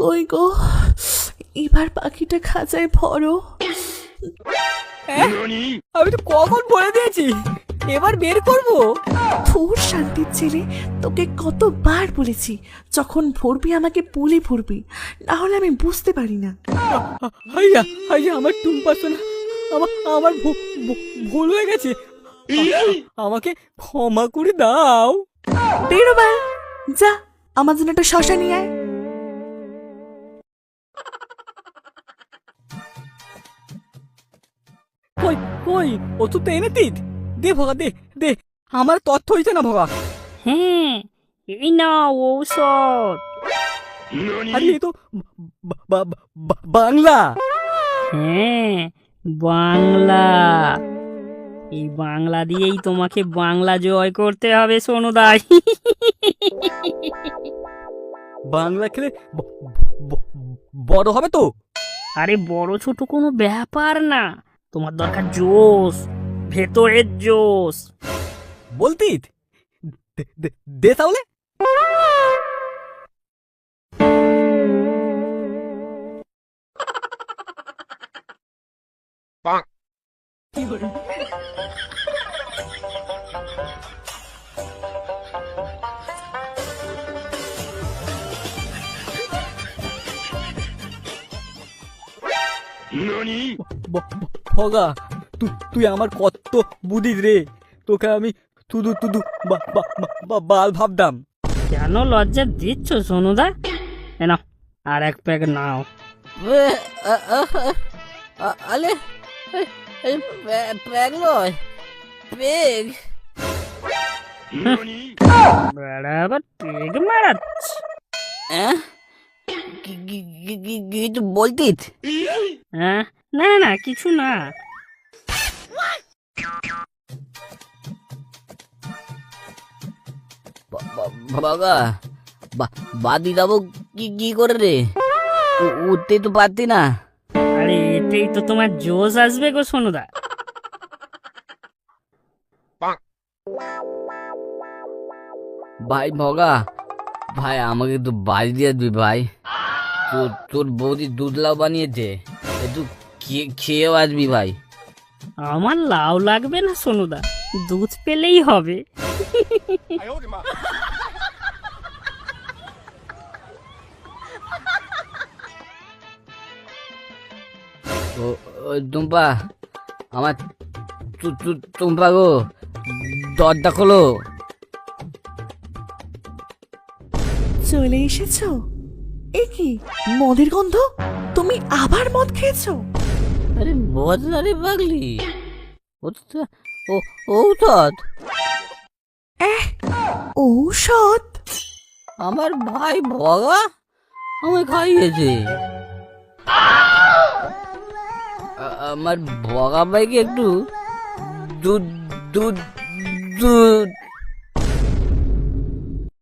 কই গো? এবার পাখিটা খাঁচায় ভরো। আমি তো কখন বলে দিয়েছি? এবার বের করব? তোর শান্তির ছেলে তোকে কতবার বলেছি যখন ভরবি আমাকে বলে ভরবি না হলে আমি বুঝতে পারি না। হাইয়া হাইয়া আমার টুম্পা শোনা আমার আমার ভুল হয়ে গেছে। আমাকে ক্ষমা করে দাও। বেরোবার যা আমার জন্য একটা শশা নিয়ে আয়। কই কই? ওষুধ তো এনে দিত। দে ভগা দে দে। আমার তথ্য হয়েছে না ভগা। হ্যাঁ এই নাও ঔষধ। আরে এ তো বাংলা। হ্যাঁ বাংলা। এই বাংলা দিয়েই তোমাকে বাংলা জয় করতে হবে সোনুদাই বাংলা খেলে বড় হবে তো? আরে বড় ছোট কোনো ব্যাপার না। তোমার দরকার জোস ভেতরের জোস। বলতি দে- দে- দে তাহলে। ব- ভগা তুই তুই আমার কত বুদ্ধি রে। তোকে আমি তুদু তুদু বা- বা- বা- বা- বাল ভাবতাম। কেন লজ্জা দিচ্ছ সোনুদা? এ নাও আর এক প্যাক নাও। আলে প্যাগ নয় পেগ বেড়া আবার পেগ মারাচ্ছে। হ্যাঁ কিছু বলতিস? হ্যাঁ? না না কিছু না। বাবা বাদি যাব কি কি করে রে? উঠতে তো পারতি না। আরে এতেই তো তোমার জোশ আসবে গো সোনুদা। ভাই ভগা ভাই আমাকে একটু বাড়ি দিয়ে দিবি ভাই। তোর তোর বৌদি দুধ লাউ বানিয়েছে? একটু খেয়ে খেয়েও আসবি ভাই। আমার লাউ লাগবে না সোনুদা। দুধ পেলেই হবে। টুম্পা আমার টুম্পা গো দরজা খোলো। চলে এসেছ? এ কি মদের গন্ধ? তুমি আবার মদ খেয়েছো? আরে বদলা রে পাগলি। ও ঔষধ। এহ ঔষধ? আমার ভাই ভগা আমায় খাইয়েছে। আমার ভগা ভাইকে একটু দুধ দুধ দুধ